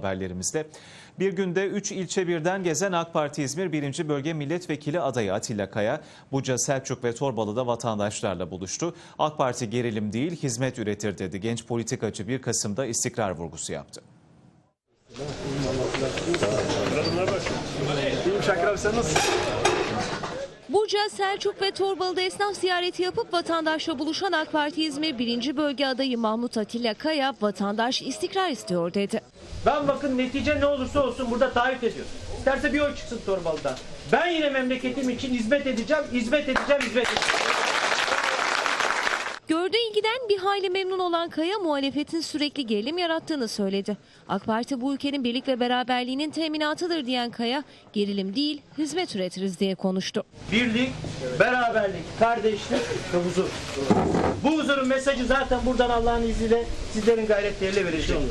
Haberlerimizde bir günde 3 ilçe birden gezen AK Parti İzmir 1. Bölge Milletvekili adayı Atilla Kaya, Buca, Selçuk ve Torbalı'da vatandaşlarla buluştu. AK Parti gerilim değil hizmet üretir dedi. Genç politikacı 1 Kasım'da istikrar vurgusu yaptı. Şakir abi sen nasılsın? Buca, Selçuk ve Torbalı'da esnaf ziyareti yapıp vatandaşla buluşan AK Parti İzmir 1. Bölge adayı Mahmut Atilla Kaya, vatandaş istikrar istiyor dedi. Ben bakın netice ne olursa olsun burada taahhüt ediyorum. İsterse bir oy çıksın Torbalı'dan. Ben yine memleketim için hizmet edeceğim, hizmet edeceğim, hizmet edeceğim. Gördüğü ilgiden bir hayli memnun olan Kaya muhalefetin sürekli gerilim yarattığını söyledi. AK Parti bu ülkenin birlik ve beraberliğinin teminatıdır diyen Kaya, gerilim değil hizmet üretiriz diye konuştu. Birlik, beraberlik, kardeşlik ve huzur. Bu huzurun mesajı zaten buradan Allah'ın izniyle sizlerin gayretleriyle vereceğim.